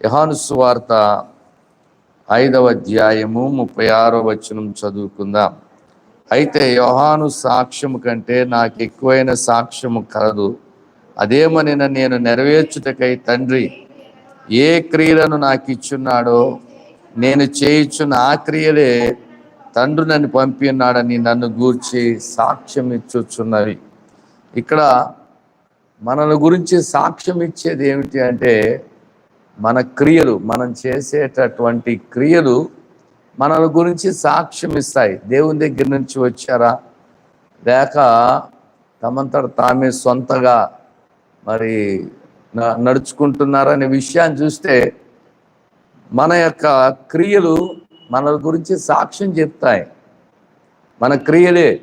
యహాను సువార్త ఐదవ అధ్యాయము ముప్పై ఆరో వచనం చదువుకుందాం. అయితే యోహాను సాక్ష్యము కంటే నాకు ఎక్కువైన సాక్ష్యము కలదు. అదేమని నేను నెరవేర్చుటకై తండ్రి ఏ క్రియలను నాకు ఇచ్చున్నాడో నేను చేయించున్న ఆ క్రియలే తండ్రి నన్ను పంపి ఉన్నాడని నన్ను గూర్చి సాక్ష్యం ఇచ్చుచున్నవి ఇక్కడ మనల గురించి సాక్ష్యం ఇచ్చేది ఏమిటి అంటే మన క్రియలు మనం చేసేటటువంటి క్రియలు మనల గురించి సాక్ష్యం ఇస్తాయి. దేవుని దగ్గర నుంచి వచ్చారా? లేక తమంతట తామే సొంతగా మరి న- నడుచుకుంటున్నారనే విషయాన్ని చూస్తే మన యొక్క క్రియలు మన గురించి సాక్ష్యం చెప్తాయి. మన క్రియలే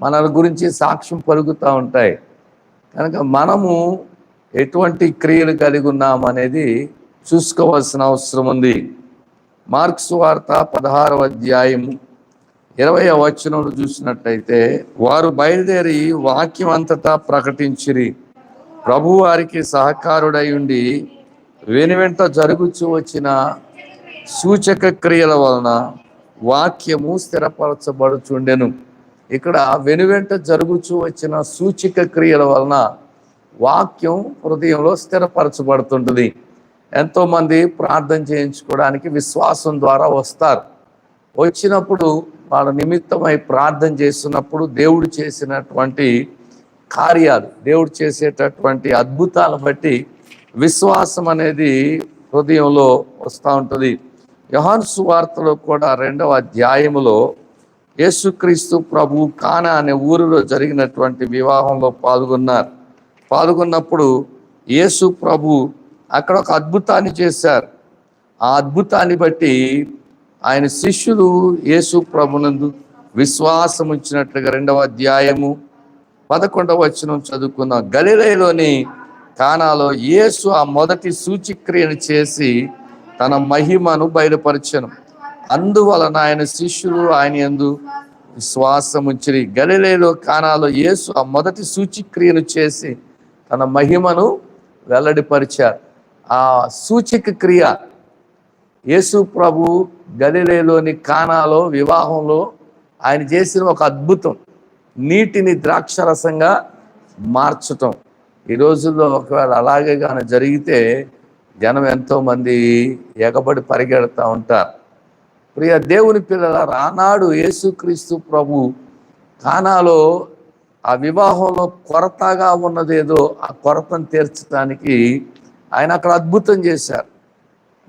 మన గురించి సాక్ష్యం పలుకుతూ ఉంటాయి. కనుక మనము ఎటువంటి క్రియలు కలిగి ఉన్నాం అనేది చూసుకోవాల్సిన అవసరం ఉంది. మార్క్స్ వార్త పదహారవ అధ్యాయము ఇరవై వచనంలో చూసినట్టయితే వారు బయలుదేరి వాక్యం అంతటా ప్రకటించిరి. ప్రభు వారికి సహకారుడై ఉండి వెనువెంట జరుగుచూ వచ్చిన సూచక క్రియల వలన వాక్యము స్థిరపరచబడుచుండెను. ఇక్కడ వెనువెంట జరుగుచూ వచ్చిన సూచిక క్రియల వలన వాక్యం హృదయంలో స్థిరపరచబడుతుంటుంది. ఎంతోమంది ప్రార్థన చేయించుకోవడానికి విశ్వాసం ద్వారా వస్తారు. వచ్చినప్పుడు వాళ్ళ నిమిత్తమై ప్రార్థన చేస్తున్నప్పుడు దేవుడు చేసినటువంటి కార్యాలు దేవుడు చేసేటటువంటి అద్భుతాలు బట్టి విశ్వాసం అనేది హృదయంలో వస్తూ ఉంటుంది. యోహాను సువార్తలో కూడా రెండవ అధ్యాయములో యేసుక్రీస్తు ప్రభు కానా అనే ఊరిలో జరిగినటువంటి వివాహంలో పాల్గొన్నారు. పాల్గొన్నప్పుడు యేసు ప్రభు అక్కడ ఒక అద్భుతాన్ని చేశారు. ఆ అద్భుతాన్ని బట్టి ఆయన శిష్యులు యేసు ప్రభునందు విశ్వాసం ఇచ్చినట్లుగా రెండవ అధ్యాయము పదకొండవ వచనం చదువుకున్న గలిలయలోని కానాలో యేసు ఆ మొదటి సూచిక్రియను చేసి తన మహిమను బయలుపరచను. అందువలన ఆయన శిష్యులు ఆయన యందు విశ్వాసం ఉంచి గలిలేలో కానాలో యేసు ఆ మొదటి సూచిక్రియను చేసి తన మహిమను వెల్లడిపరిచారు. ఆ సూచిక క్రియ యేసు ప్రభు గలిలేలోని కానాలో వివాహంలో ఆయన చేసిన ఒక అద్భుతం. నీటిని ద్రాక్షరసంగా మార్చటం. ఈ రోజుల్లో ఒకవేళ అలాగే కానీ జరిగితే జనం ఎంతోమంది ఎగబడి పరిగెడతా ఉంటారు. ప్రియ దేవుని పిల్లల రానాడు యేసుక్రీస్తు ప్రభు కానాలో ఆ వివాహంలో కొరతగా ఉన్నదేదో ఆ కొరతను తీర్చడానికి ఆయన అక్కడ అద్భుతం చేశారు.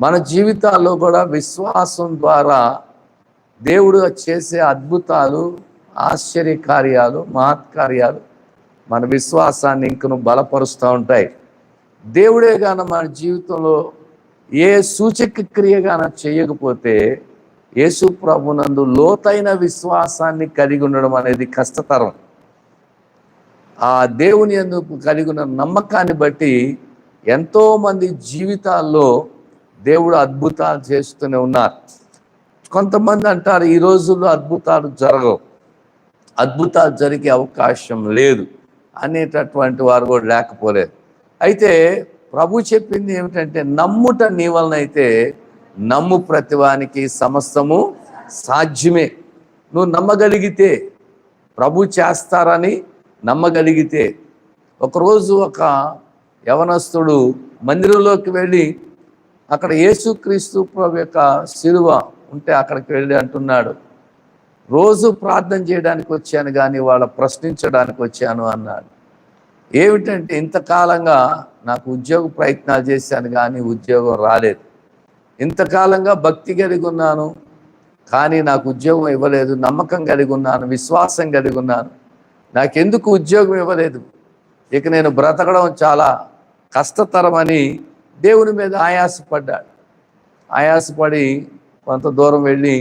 మన జీవితాల్లో కూడా విశ్వాసం ద్వారా దేవుడు చేసే అద్భుతాలు ఆశ్చర్య కార్యాలు మహత్కార్యాలు మన విశ్వాసాన్ని ఇంకను బలపరుస్తూ ఉంటాయి. దేవుడే గాన మన జీవితంలో ఏ సూచక క్రియ గాన చేయకపోతే యేసు ప్రభునందు లోతైన విశ్వాసాన్ని కలిగి ఉండడం అనేది కష్టతరం. ఆ దేవుని ఎందుకు కలిగి ఉన్న నమ్మకాన్ని బట్టి ఎంతోమంది జీవితాల్లో దేవుడు అద్భుతాలు చేస్తూనే ఉన్నారు. కొంతమంది అంటారు ఈ రోజుల్లో అద్భుతాలు జరగవు. అద్భుతాలు జరిగే అవకాశం లేదు. అనేటటువంటి వారు కూడా లేకపోలేదు. అయితే ప్రభు చెప్పింది ఏమిటంటే నమ్ముట నీ వలనైతే నమ్ము ప్రతివానికి సమస్తము సాధ్యమే. నువ్వు నమ్మగలిగితే ప్రభు చేస్తారని నమ్మగలిగితే ఒకరోజు ఒక యవనస్తుడు మందిరంలోకి వెళ్ళి అక్కడ యేసుక్రీస్తు ప్రభు యొక్క శిలువ ఉంటే అక్కడికి వెళ్ళి అంటున్నాడు రోజు ప్రార్థన చేయడానికి వచ్చాను కానీ వాళ్ళ ప్రశ్నించడానికి వచ్చాను అన్నాడు. ఏమిటంటే ఇంతకాలంగా నాకు ఉద్యోగ ప్రయత్నాలు చేశాను కానీ ఉద్యోగం రాలేదు. ఇంతకాలంగా భక్తి కలిగి ఉన్నాను కానీ నాకు ఉద్యోగం ఇవ్వలేదు నమ్మకం కలిగి ఉన్నాను విశ్వాసం కలిగి ఉన్నాను. నాకెందుకు ఉద్యోగం ఇవ్వలేదు? ఇక నేను బ్రతకడం చాలా కష్టతరమని దేవుని మీద ఆయాసపడ్డాడు. ఆయాసపడి కొంత దూరం వెళ్ళి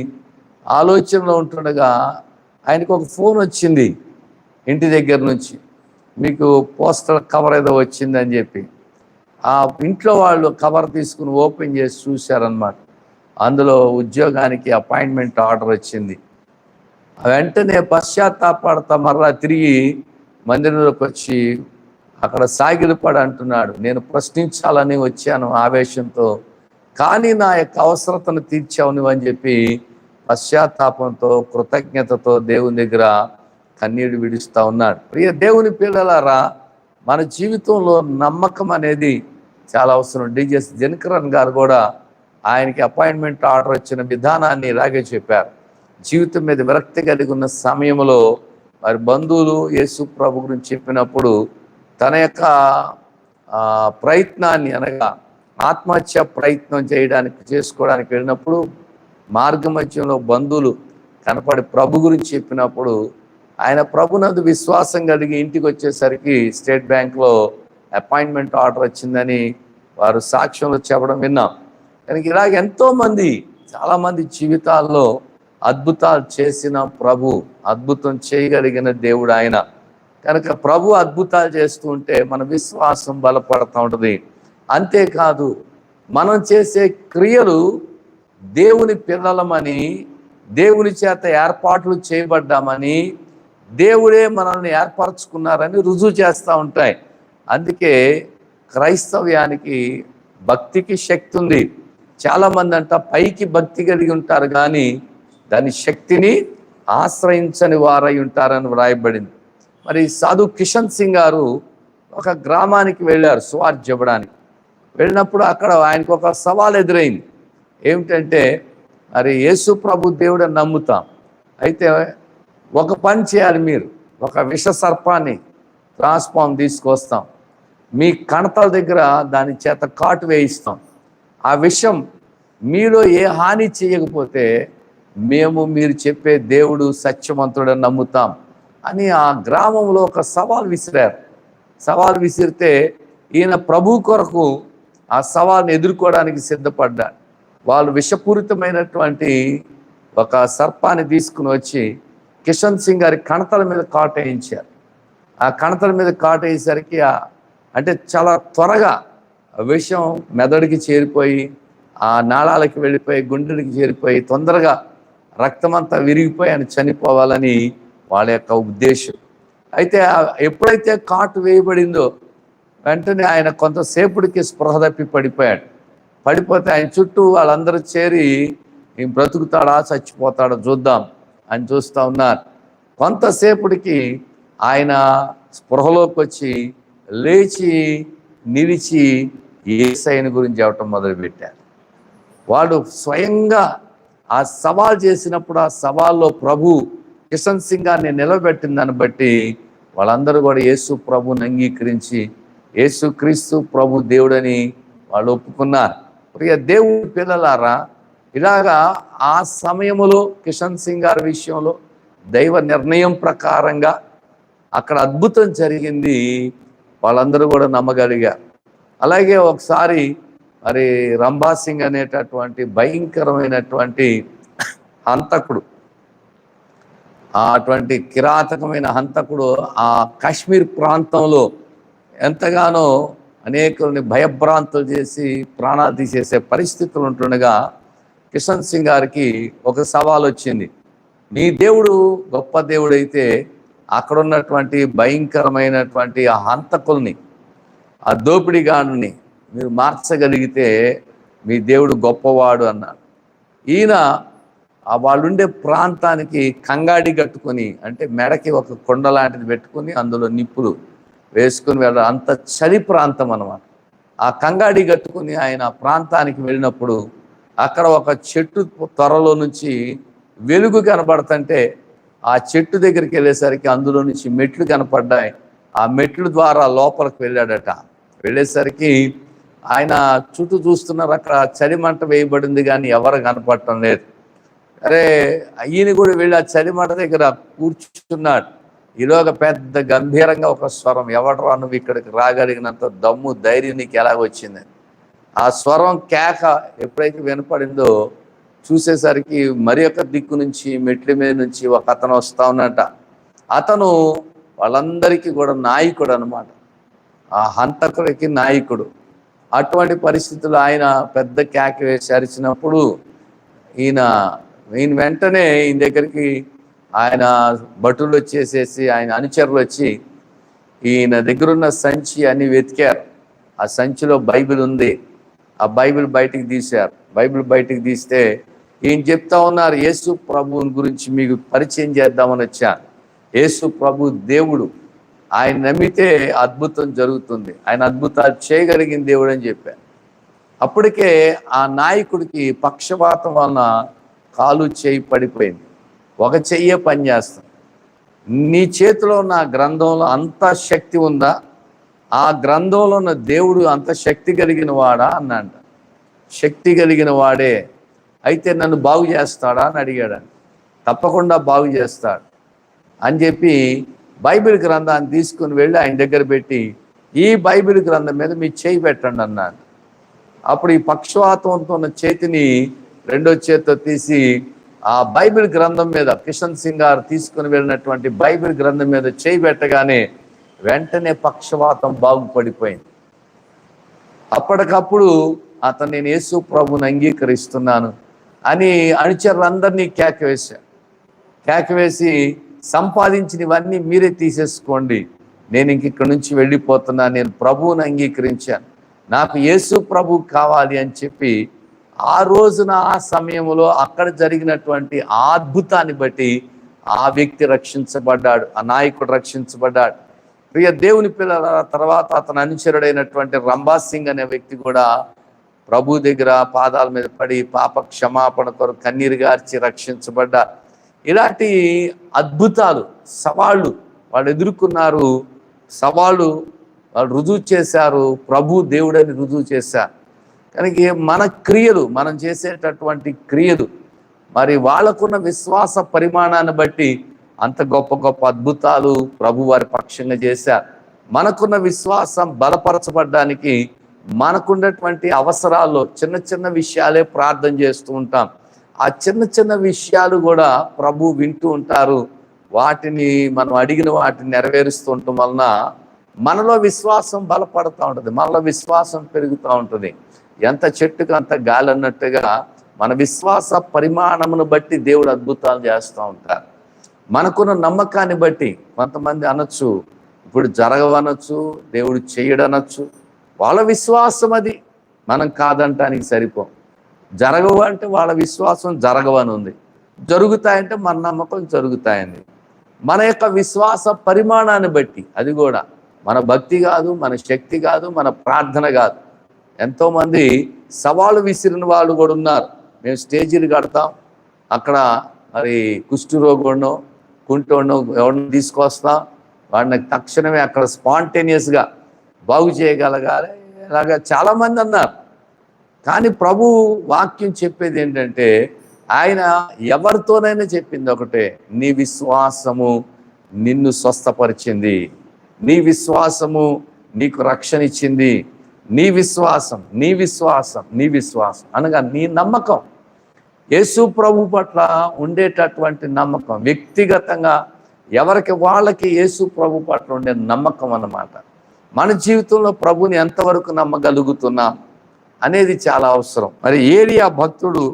ఆలోచనలో ఉంటుండగా ఆయనకు ఒక ఫోన్ వచ్చింది ఇంటి దగ్గర నుంచి. మీకు పోస్టర్ కవర్ ఏదో వచ్చిందని చెప్పి. ఆ ఇంట్లో వాళ్ళు కవర్ తీసుకుని ఓపెన్ చేసి చూశారనమాట అందులో ఉద్యోగానికి అపాయింట్మెంట్ ఆర్డర్ వచ్చింది. వెంటనే పశ్చాత్తాపడతా మరలా తిరిగి మందిరంలోకి వచ్చి అక్కడ సాగిలపడి అంటున్నాడు నేను ప్రశ్నించాలని వచ్చాను ఆవేశంతో కానీ నా యొక్క అవసరతను తీర్చావు అని చెప్పి పశ్చాత్తాపంతో కృతజ్ఞతతో దేవుని దగ్గర కన్నీడు విడుస్తూ ఉన్నాడు. ప్రియ దేవుని పిల్లలారా మన జీవితంలో నమ్మకం అనేది చాలా అవసరం. డీజెస్ దినకరన్ గారు కూడా ఆయనకి అపాయింట్మెంట్ ఆర్డర్ వచ్చిన విధానాన్ని ఇలాగే చెప్పారు. జీవితం మీద విరక్తి కలిగి ఉన్న సమయంలో మరి బంధువులు యేసు ప్రభు గురించి చెప్పినప్పుడు తన యొక్క ప్రయత్నాన్ని అనగా ఆత్మహత్య ప్రయత్నం చేయడానికి చేసుకోవడానికి వెళ్ళినప్పుడు మార్గ మధ్యంలో బంధువులు కనపడి ప్రభు గురించి చెప్పినప్పుడు ఆయన ప్రభునందు విశ్వాసం కలిగి ఇంటికి వచ్చేసరికి స్టేట్ బ్యాంక్లో అపాయింట్మెంట్ ఆర్డర్ వచ్చిందని వారు సాక్ష్యంలో చెప్పడం విన్నాం. కనుక ఇలాగ ఎంతోమంది చాలామంది జీవితాల్లో అద్భుతాలు చేసిన ప్రభు అద్భుతం చేయగలిగిన దేవుడు ఆయన. కనుక ప్రభు అద్భుతాలు చేస్తూ ఉంటే మన విశ్వాసం బలపడుతూ ఉంటుంది. అంతేకాదు మనం చేసే క్రియలు దేవుని పిల్లలమని దేవుని చేత ఏర్పాట్లు చేయబడ్డామని దేవుడే మనల్ని ఏర్పరచుకున్నారని రుజువు చేస్తూ ఉంటాయి. అందుకే క్రైస్తవ్యానికి భక్తికి శక్తి ఉంది. చాలామంది అంట పైకి భక్తి కలిగి ఉంటారు కానీ దాని శక్తిని ఆశ్రయించని వారై ఉంటారని వ్రాయబడింది. మరి సాధు కిషన్ సింగ్ గారు ఒక గ్రామానికి వెళ్ళారు సువార్ చెప్పడానికి వెళ్ళినప్పుడు అక్కడ ఆయనకు ఒక సవాల్ ఎదురైంది. ఏమిటంటే మరి యేసు ప్రభు దేవుడు నమ్ముతాం. అయితే ఒక పని చేయాలి మీరు. ఒక విష సర్పాన్ని ట్రాన్స్ఫార్మ్ తీసుకొస్తాం. మీ కణతల దగ్గర దాని చేత కాటు వేయిస్తాం. ఆ విషయం మీలో ఏ హాని చేయకపోతే మేము మీరు చెప్పే దేవుడు సత్యవంతుడని నమ్ముతాం అని ఆ గ్రామంలో ఒక సవాల్ విసిరారు. సవాల్ విసిరితే ఈయన ప్రభు కొరకు ఆ సవాల్ని ఎదుర్కోవడానికి సిద్ధపడ్డాడు వాళ్ళు విషపూరితమైనటువంటి ఒక సర్పాన్ని తీసుకుని వచ్చి కిషన్ సింగ్ గారి కణతల మీద కాటేయించారు ఆ కణతల మీద కాటేసేసరికి అంటే చాలా త్వరగా విషం మెదడుకి చేరిపోయి ఆ నాళాలకి వెళ్ళిపోయి గుండెలకి చేరిపోయి తొందరగా రక్తమంతా విరిగిపోయి ఆయన చనిపోవాలని వాళ్ళ యొక్క ఉద్దేశం. అయితే ఎప్పుడైతే కాటు వేయబడిందో వెంటనే ఆయన కొంతసేపుడికి స్పృహ తప్పి పడిపోయాడు. పడిపోతే ఆయన చుట్టూ వాళ్ళందరూ చేరి బ్రతుకుతాడా? చచ్చిపోతాడా? చూద్దాం. అని చూస్తూ ఉన్నారు. కొంతసేపుడికి ఆయన స్పృహలోకి వచ్చి లేచి నిలిచి ఏసైన గురించి చెప్పటం మొదలుపెట్టారు. వాడు స్వయంగా ఆ సవాల్ చేసినప్పుడు ఆ సవాల్లో ప్రభు కిషన్ సింగ్ గారిని నిలబెట్టిన దాన్ని బట్టి వాళ్ళందరూ కూడా యేసు ప్రభుని అంగీకరించి యేసు క్రీస్తు ప్రభు దేవుడని వాళ్ళు ఒప్పుకున్నారు. ప్రియ దేవుడి పిల్లలారా ఇలాగా ఆ సమయంలో కిషన్ సింగ్ గారి విషయంలో దైవ నిర్ణయం ప్రకారంగా అక్కడ అద్భుతం జరిగింది. వాళ్ళందరూ కూడా నమ్మగలిగారు. అలాగే ఒకసారి మరి రంభా సింగ్ అనేటటువంటి భయంకరమైనటువంటి హంతకుడు. అటువంటి కిరాతకమైన హంతకుడు ఆ కాశ్మీర్ ప్రాంతంలో ఎంతగానో అనేకుల్ని భయభ్రాంతులు చేసి ప్రాణాలు తీసేసే పరిస్థితులు ఉంటుండగా కిషన్ సింగ్ గారికి ఒక సవాల్ వచ్చింది. నీ దేవుడు గొప్ప దేవుడైతే అక్కడ ఉన్నటువంటి భయంకరమైనటువంటి ఆ హంతకుల్ని ఆ దోపిడిగానుని మీరు మార్చగలిగితే మీ దేవుడు గొప్పవాడు అన్నాడు. ఈయన వాళ్ళుండే ప్రాంతానికి కంగాడి కట్టుకొని అంటే మెడకి ఒక కొండ లాంటిది పెట్టుకొని అందులో నిప్పులు వేసుకుని వెళ్ళడం అంత చలి ప్రాంతం అన్నమాట. ఆ కంగాడి కట్టుకుని ఆయన ప్రాంతానికి వెళ్ళినప్పుడు అక్కడ ఒక చెట్టు త్వరలో నుంచి వెలుగు కనపడుతుంటే ఆ చెట్టు దగ్గరికి వెళ్ళేసరికి అందులో నుంచి మెట్లు కనపడ్డాయి. ఆ మెట్లు ద్వారా లోపలికి వెళ్ళాడట. వెళ్ళేసరికి ఆయన చుట్టూ చూస్తున్నారు అక్కడ చలిమంట వేయబడింది కానీ ఎవరు కనపడటం లేదు. అరే ఈయన కూడా వెళ్ళి ఆ చలిమంట దగ్గర కూర్చున్నాడు. ఈలోగా పెద్ద గంభీరంగా ఒక స్వరం ఎవడరా నువ్వు ఇక్కడికి రాగలిగినంత దమ్ము ధైర్యం నీకు ఎలాగ వచ్చింది? ఆ స్వరం కేక ఎప్పుడైతే వినపడిందో చూసేసరికి మరి ఒక దిక్కు నుంచి మెట్ల మీద నుంచి ఒక అతను వస్తా ఉన్నట. అతను వాళ్ళందరికీ కూడా నాయకుడు అనమాట ఆ హంతకుడికి నాయకుడు. అటువంటి పరిస్థితులు ఆయన పెద్ద కేక వేసి అరిచినప్పుడు ఈయన ఈయన వెంటనే ఈయన దగ్గరికి ఆయన భటులు వచ్చేసేసి ఆయన అనుచరులు వచ్చి ఈయన దగ్గరున్న సంచి అని వెతికారు. ఆ సంచిలో బైబిల్ ఉంది. ఆ బైబిల్ బయటికి తీశారు. బైబిల్ బయటికి తీస్తే ఈయన చెప్తా ఉన్నారు యేసు ప్రభువుని గురించి మీకు పరిచయం చేద్దామని వచ్చాను. యేసు ప్రభు దేవుడు. ఆయన నమ్మితే అద్భుతం జరుగుతుంది. ఆయన అద్భుతాలు చేయగలిగిన దేవుడు అని చెప్పారు అప్పటికే ఆ నాయకుడికి పక్షపాతం వలన కాలు చేయి పడిపోయింది. ఒక చెయ్యే పనిచేస్తుంది నీ చేతిలో ఉన్న గ్రంథంలో అంత శక్తి ఉందా? ఆ గ్రంథంలో ఉన్న దేవుడు అంత శక్తి కలిగిన వాడా? అన్నాడు శక్తి కలిగిన వాడే. అయితే నన్ను బాగు చేస్తాడా? అని అడిగాడు తప్పకుండా బాగు చేస్తాడు. అని చెప్పి బైబిల్ గ్రంథాన్ని తీసుకుని వెళ్ళి ఆయన దగ్గర పెట్టి ఈ బైబిల్ గ్రంథం మీద మీ చేయి పెట్టండి అన్నాను అప్పుడు ఈ పక్షవాతంతో ఉన్న చేతిని రెండో చేతితో తీసి ఆ బైబిల్ గ్రంథం మీద కిషన్ సింగ్ గారు తీసుకుని వెళ్ళినటువంటి బైబిల్ గ్రంథం మీద చేయి పెట్టగానే వెంటనే పక్షవాతం బాగుపడిపోయింది. అప్పటికప్పుడు అతను నేను యేసు ప్రభుని అంగీకరిస్తున్నాను అని అనుచరులందరినీ కేక వేశాను కేక వేసి సంపాదించినవన్నీ మీరే తీసేసుకోండి. నేను ఇంక ఇక్కడ నుంచి వెళ్ళిపోతున్నా నేను ప్రభువుని అంగీకరించాను. నాకు యేసు ప్రభు కావాలి అని చెప్పి ఆ రోజున ఆ సమయంలో అక్కడ జరిగినటువంటి ఆ అద్భుతాన్ని బట్టి ఆ వ్యక్తి రక్షించబడ్డాడు ఆ నాయకుడు రక్షించబడ్డాడు. ప్రియ దేవుని పిల్లల తర్వాత అతను అనుచరుడైనటువంటి రంభాస్ సింగ్ అనే వ్యక్తి కూడా ప్రభు దగ్గర పాదాల మీద పడి పాప క్షమాపణ కొరకు కన్నీరు గార్చి రక్షించబడ్డారు ఇలాంటి అద్భుతాలు సవాళ్ళు వాళ్ళు ఎదుర్కొన్నారు. సవాళ్ళు వాళ్ళు రుజువు చేశారు. ప్రభు దేవుడని రుజువు చేశారు కనుక మన క్రియలు మనం చేసేటటువంటి క్రియలు మరి వాళ్ళకున్న విశ్వాస పరిమాణాన్ని బట్టి అంత గొప్ప గొప్ప అద్భుతాలు ప్రభు వారి పక్షంగా చేశారు మనకున్న విశ్వాసం బలపరచబడడానికి మనకున్నటువంటి అవసరాల్లో చిన్న చిన్న విషయాలే ప్రార్థన చేస్తూ ఉంటాం. ఆ చిన్న చిన్న విషయాలు కూడా ప్రభు వింటూ ఉంటారు. వాటిని మనం అడిగిన వాటిని నెరవేరుస్తూ ఉండటం వలన మనలో విశ్వాసం బలపడుతూ ఉంటుంది. మనలో విశ్వాసం పెరుగుతూ ఉంటుంది. ఎంత చెట్టుకు అంత గాలి అన్నట్టుగా మన విశ్వాస పరిమాణమును బట్టి దేవుడు అద్భుతాలు చేస్తూ ఉంటారు. మనకున్న నమ్మకాన్ని బట్టి కొంతమంది అనొచ్చు ఇప్పుడు జరగవనొచ్చు దేవుడు చేయడనొచ్చు. వాళ్ళ విశ్వాసం అది. మనం కాదంటానికి సరిపోం. జరగవు అంటే వాళ్ళ విశ్వాసం జరగవని ఉంది. జరుగుతాయంటే మన నమ్మకం జరుగుతాయని మన యొక్క విశ్వాస పరిమాణాన్ని బట్టి అది కూడా. మన భక్తి కాదు మన శక్తి కాదు మన ప్రార్థన కాదు. ఎంతోమంది సవాలు విసిరిన వాళ్ళు కూడా ఉన్నారు. మేము స్టేజీలు కడతాం. అక్కడ మరి కుష్ఠరోగుడినో కుంటోడినో ఎవరిని తీసుకొస్తాం. వాడిని తక్షణమే అక్కడ స్పాంటేనియస్గా బాగు చేయగలగాలి. ఇలాగా చాలామంది అన్నారు. కానీ ప్రభు వాక్యం చెప్పేది ఏంటంటే ఆయన ఎవరితోనైనా చెప్పింది ఒకటే నీ విశ్వాసము నిన్ను స్వస్థపరిచింది. నీ విశ్వాసము నీకు రక్షణ ఇచ్చింది. నీ విశ్వాసం నీ విశ్వాసం నీ విశ్వాసం. అనగా నీ నమ్మకం. యేసు ప్రభు పట్ల ఉండేటటువంటి నమ్మకం వ్యక్తిగతంగా ఎవరికి వాళ్ళకి యేసు ప్రభు పట్ల ఉండే నమ్మకం అన్నమాట. మన జీవితంలో ప్రభుని ఎంతవరకు నమ్మగలుగుతున్నాం అనేది చాలా అవసరం. మరి ఏలియా భక్తుడు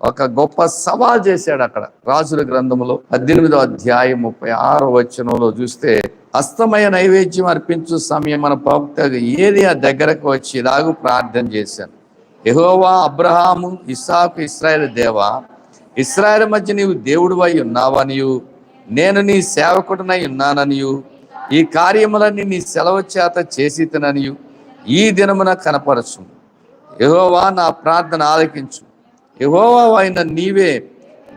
ఒక గొప్ప సవాల్ చేశాడు అక్కడ. రాజుల గ్రంథంలో పద్దెనిమిదో అధ్యాయం ముప్పై ఆరో వచనంలో చూస్తే అస్తమయ నైవేద్యం అర్పించు సమయం మన ప్రవక్త ఏలియా దగ్గరకు వచ్చి ఇలాగూ ప్రార్థన చేశాను. ఎహోవా అబ్రహాము ఇసాకు ఇస్రాయల్ దేవా ఇస్రాయల్ మధ్య నీవు దేవుడు అయి ఉన్నావనియు నేను నీ సేవకుడనై ఉన్నాననియు ఈ కార్యములన్నీ నీ సెలవు చేత చేసి తిననియు ఈ దినమున కనపరచు యహోవా నా ప్రార్థన ఆలకించు. యహోవా అయిన నీవే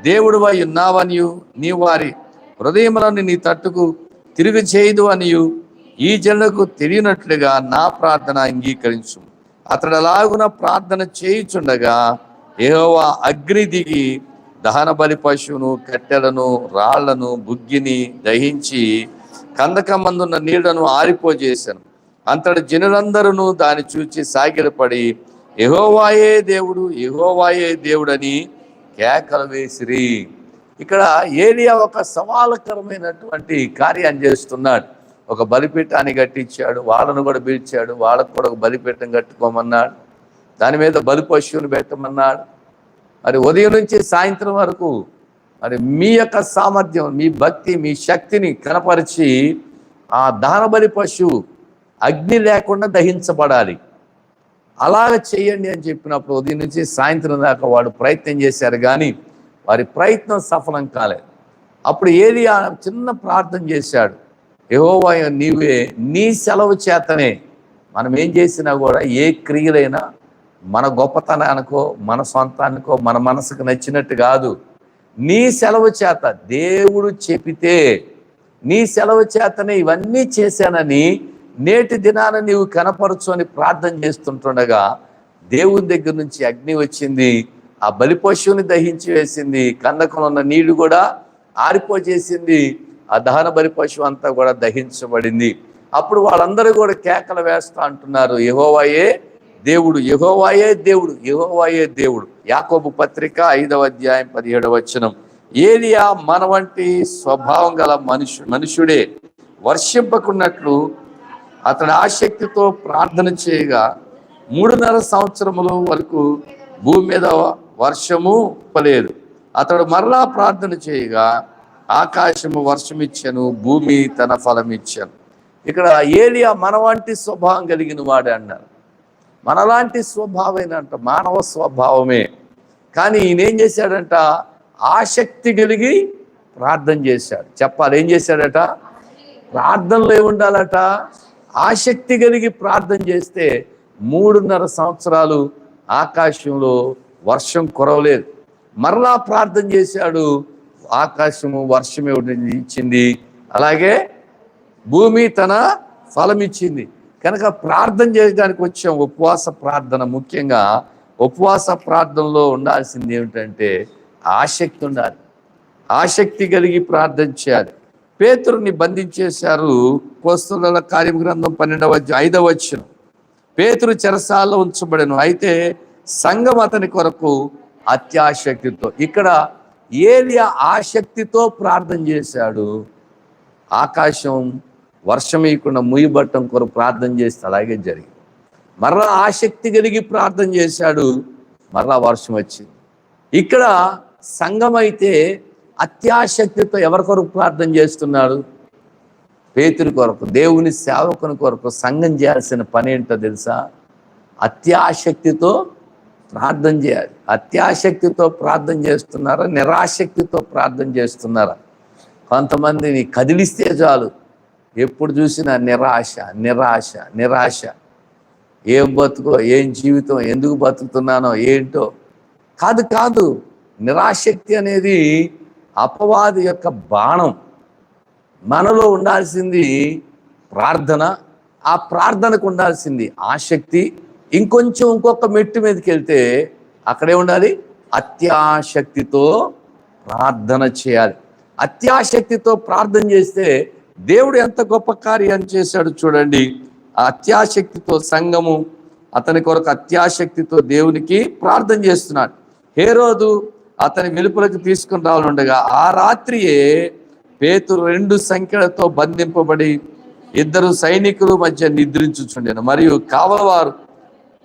దేవుడు అయి ఉన్నావనియు. నీ వారి హృదయములను నీ తట్టుకు తిరిగి చేయదు అనియు. ఈ జనులకు తెలియనట్లుగా నా ప్రార్థన అంగీకరించు. అతడు అలాగున ప్రార్థన చేయుచుండగా యెహోవా అగ్ని దిగి దహన బలి పశువును కట్టెలను రాళ్ళను బుగ్గిని దహించి కందకమందున్న నీళ్ళను ఆరిపోజేశాను అంతటి జనులందరూ దాన్ని చూచి సాగిలపడి ఎహోవాయే దేవుడు ఎహోవాయే దేవుడని కేకలు వేసిరి. ఇక్కడ ఏలియా ఒక సవాలకరమైనటువంటి కార్యాన్ని చేస్తున్నాడు. ఒక బలిపీఠాన్ని కట్టించాడు వాళ్ళను కూడా పిలిచాడు వాళ్ళకు కూడా ఒక బలిపీఠం కట్టుకోమన్నాడు దాని మీద బలి పశువులు పెట్టమన్నాడు. మరి ఉదయం నుంచి సాయంత్రం వరకు మరి మీ యొక్క సామర్థ్యం మీ భక్తి మీ శక్తిని కనపరిచి ఆ దానబలి పశువు అగ్ని లేకుండా దహించబడాలి. అలాగ చేయండి అని చెప్పినప్పుడు ఉదయం నుంచి సాయంత్రం దాకా వాడు ప్రయత్నం చేశారు కానీ వారి ప్రయత్నం సఫలం కాలేదు. అప్పుడు ఏలియా చిన్న ప్రార్థన చేశాడు. యెహోవా నీవే నీ సెలవు చేతనే మనం ఏం చేసినా కూడా ఏ క్రియలైనా మన గొప్పతనానికో మన సొంతానికో మన మనసుకు నచ్చినట్టు కాదు. నీ సెలవు చేత దేవుడు చెప్పితే నీ సెలవు చేతనే ఇవన్నీ చేశానని నేటి దినాన నీవు కనపరచు అని ప్రార్థన చేస్తుంటుండగా దేవుని దగ్గర నుంచి అగ్ని వచ్చింది ఆ బలి పశువుని దహించి వేసింది కందకంలో ఉన్న నీళ్ళు కూడా ఆరిపోచేసింది ఆ దహన బలి పశువు అంతా కూడా దహించబడింది. అప్పుడు వాళ్ళందరూ కూడా కేకలు వేస్తా అంటున్నారు యహోవాయే దేవుడు యహోవాయే దేవుడు యహోవాయే దేవుడు. యాకోబు పత్రిక ఐదవ అధ్యాయం పదిహేడవ వచనం. ఏలియా మన వంటి స్వభావం గల మనుషు మనుషుడే వర్షింపకున్నట్లు అతడు ఆసక్తితో ప్రార్థన చేయగా మూడున్నర సంవత్సరముల వరకు భూమి మీద వర్షము పలేదు అతడు మరలా ప్రార్థన చేయగా ఆకాశము వర్షమిచ్చాను భూమి తన ఫలం ఇచ్చాను ఇక్కడ ఏలియా మనలాంటి స్వభావం కలిగిన వాడే అన్నారు మనలాంటి స్వభావమేనంట మానవ స్వభావమే. కానీ ఈయన ఏం చేశాడంట? ఆసక్తి కలిగి ప్రార్థన చేశాడు. చెప్పాలి ఏం చేశాడట? ప్రార్థనలో ఏముండాలట? ఆసక్తి కలిగి ప్రార్థన చేస్తే మూడున్నర సంవత్సరాలు ఆకాశంలో వర్షం కురవలేదు. మరలా ప్రార్థన చేశాడు ఆకాశము వర్షం ఇచ్చింది అలాగే భూమి తన ఫలం ఇచ్చింది కనుక ప్రార్థన చేయడానికి వచ్చాం ఉపవాస ప్రార్థన ముఖ్యంగా ఉపవాస ప్రార్థనలో ఉండాల్సింది ఏమిటంటే ఆసక్తి ఉండాలి. ఆసక్తి కలిగి ప్రార్థన చేయాలి. పేతురుని బంధించేశారు కోస్తుల కార్యం గ్రంథం పన్నెండవ ఐదవ వచ్చిన పేతురు చెరసాల్లో ఉంచబడను. అయితే సంఘం అతని కొరకు అత్యాశక్తితో ఇక్కడ ఏలియా ఆసక్తితో ప్రార్థన చేశాడు. ఆకాశం వర్షం వేయకుండా ముయ్యబట్టం కొరకు ప్రార్థన చేస్తే అలాగే జరిగింది. మరలా ఆసక్తి కలిగి ప్రార్థన చేశాడు. మరలా వర్షం వచ్చింది. ఇక్కడ సంఘం అయితే అత్యాశక్తితో ఎవరి కొరకు ప్రార్థన చేస్తున్నాడు? పేతుని కొరకు దేవుని సేవకుని కొరకు సంఘం చేయాల్సిన పని ఏంటో తెలుసా? అత్యాశక్తితో ప్రార్థన చేయాలి. అత్యాశక్తితో ప్రార్థన చేస్తున్నారా? నిరాశక్తితో ప్రార్థన చేస్తున్నారా? కొంతమందిని కదిలిస్తే చాలు. ఎప్పుడు చూసినా నిరాశ నిరాశ నిరాశ. ఏం బతుకో ఏం జీవితం ఎందుకు బతుకుతున్నానో ఏంటో. కాదు కాదు. నిరాశక్తి అనేది అపవాది యొక్క బాణం. మనలో ఉండాల్సింది ప్రార్థన ఆ ప్రార్థనకు ఉండాల్సింది ఆసక్తి. ఇంకొంచెం ఇంకొక మెట్టు మీదకి వెళ్తే అక్కడే ఉండాలి. అత్యాశక్తితో ప్రార్థన చేయాలి. అత్యాశక్తితో ప్రార్థన చేస్తే దేవుడు ఎంత గొప్ప కార్యం చేశాడు చూడండి. ఆ అత్యాశక్తితో సంఘము అతని కొరకు అత్యాశక్తితో దేవునికి ప్రార్థన చేస్తున్నాడు. ఏ రోజు అతని వెలుపులకు తీసుకుని రావాలండగా. ఆ రాత్రియే పేతురు రెండు సంఖ్యలతో బంధింపబడి ఇద్దరు సైనికులు మధ్య నిద్రించుచుండెను. మరియు కావలవారు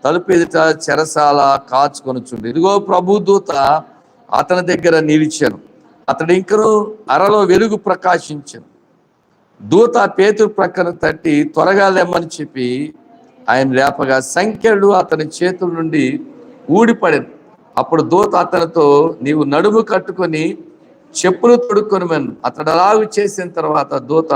తలుపు ఎదుట చెరసాల కాచుకొనుచుండి. ఇదిగో ప్రభు దూత అతని దగ్గర నిలిచాను. అతడు ఇంకను అరలో వెలుగు ప్రకాశించాను. దూత పేతురు ప్రక్కన తట్టి త్వరగా లేమని చెప్పి ఆయన లేపగా సంఖ్యలు అతని చేతుల నుండి ఊడిపడింది అప్పుడు దూత అతనితో నీవు నడుము కట్టుకొని చెప్పులు తొడుక్కొని మెను అతడు అలాగ చేసిన తర్వాత దూత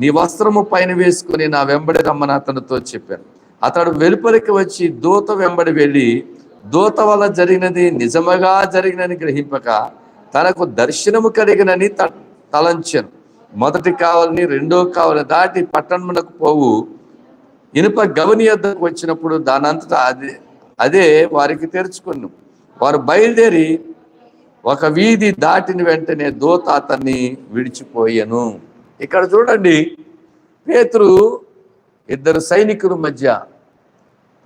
నీ వస్త్రము పైన వేసుకొని నా వెంబడి రమ్మని అతనితో చెప్పాను. అతడు వెలుపలికి వచ్చి దూత వెంబడి వెళ్ళి దూత వల్ల జరిగినది నిజముగా జరిగినని గ్రహింపక తనకు దర్శనము కలిగినని త- తలంచాను. మొదటి కావాలని రెండో కావాలని దాటి పట్టణమునకు పోవు. ఇనుప గవని యొద్దకు వచ్చినప్పుడు దానంతటా అదే అదే వారికి తెరుచుకున్నాం వారు బయలుదేరి ఒక వీధి దాటిన వెంటనే దూత అతన్ని విడిచిపోయాను. ఇక్కడ చూడండి పేతురు ఇద్దరు సైనికుల మధ్య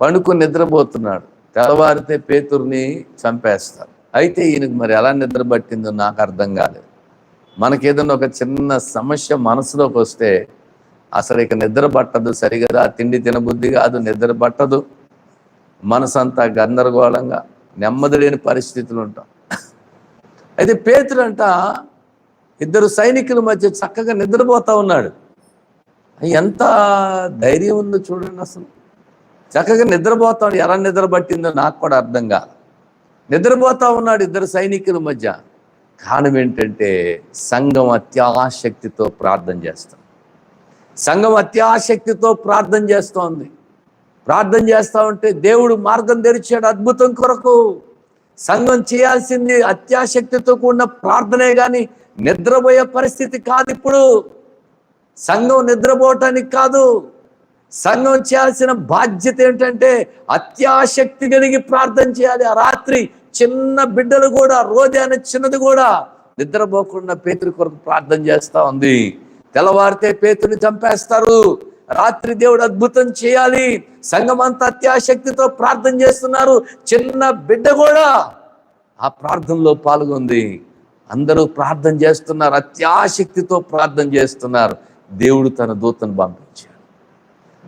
పండుకుని నిద్రపోతున్నాడు. తెల్లవారితే పేతుర్ని చంపేస్తారు. అయితే ఈయనకు మరి ఎలా నిద్ర పట్టిందో నాకు అర్థం కాలేదు. మనకేదైనా ఒక చిన్న సమస్య మనసులోకి వస్తే అసలు ఇక నిద్ర పట్టదు సరిగా తిండి తినబుద్ధి కాదు నిద్ర పట్టదు. మనసంతా గందరగోళంగా నెమ్మది లేని పరిస్థితులు ఉంటాం. అయితే పేతురు అంట ఇద్దరు సైనికుల మధ్య చక్కగా నిద్రపోతా ఉన్నాడు. ఎంత ధైర్యం ఉందో చూడండి అసలు. చక్కగా నిద్రపోతాడు. ఎలా నిద్ర పట్టిందో నాకు కూడా అర్థం కాదు. నిద్రపోతా ఉన్నాడు ఇద్దరు సైనికుల మధ్య. కారణం ఏంటంటే సంఘం అత్యాశక్తితో ప్రార్థన చేస్తాం. సంఘం అత్యాశక్తితో ప్రార్థన చేస్తోంది. ప్రార్థన చేస్తూ ఉంటే దేవుడు మార్గం తెరిచాడు అద్భుతం కొరకు. సంఘం చేయాల్సింది అత్యాశక్తితో కూడిన ప్రార్థనే కానీ నిద్రపోయే పరిస్థితి కాదు ఇప్పుడు. సంఘం నిద్రపోవటానికి కాదు. సంఘం చేయాల్సిన బాధ్యత ఏంటంటే అత్యాశక్తి కలిగి ప్రార్థన చేయాలి. ఆ రాత్రి చిన్న బిడ్డలు కూడా రోజు అనే చిన్నది కూడా నిద్రపోకుండా పేతుడి కొరకు ప్రార్థన చేస్తూ ఉంది. తెల్లవారితే పేతుని చంపేస్తారు. రాత్రి దేవుడు అద్భుతం చేయాలి. సంఘం అంతా అత్యాశక్తితో ప్రార్థన చేస్తున్నారు. చిన్న బిడ్డ కూడా ఆ ప్రార్థనలో పాల్గొంది. అందరూ ప్రార్థన చేస్తున్నారు. అత్యాశక్తితో ప్రార్థన చేస్తున్నారు. దేవుడు తన దూతను పంపించాడు.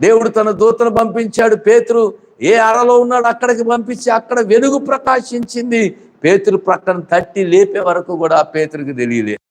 దేవుడు తన దూతను పంపించాడు. పేతురు ఏ అరలో ఉన్నాడు అక్కడికి పంపించి అక్కడ వెలుగు ప్రకాశించింది. పేతురు ప్రక్కన తట్టి లేపే వరకు కూడా ఆ పేతురికి తెలియలేదు.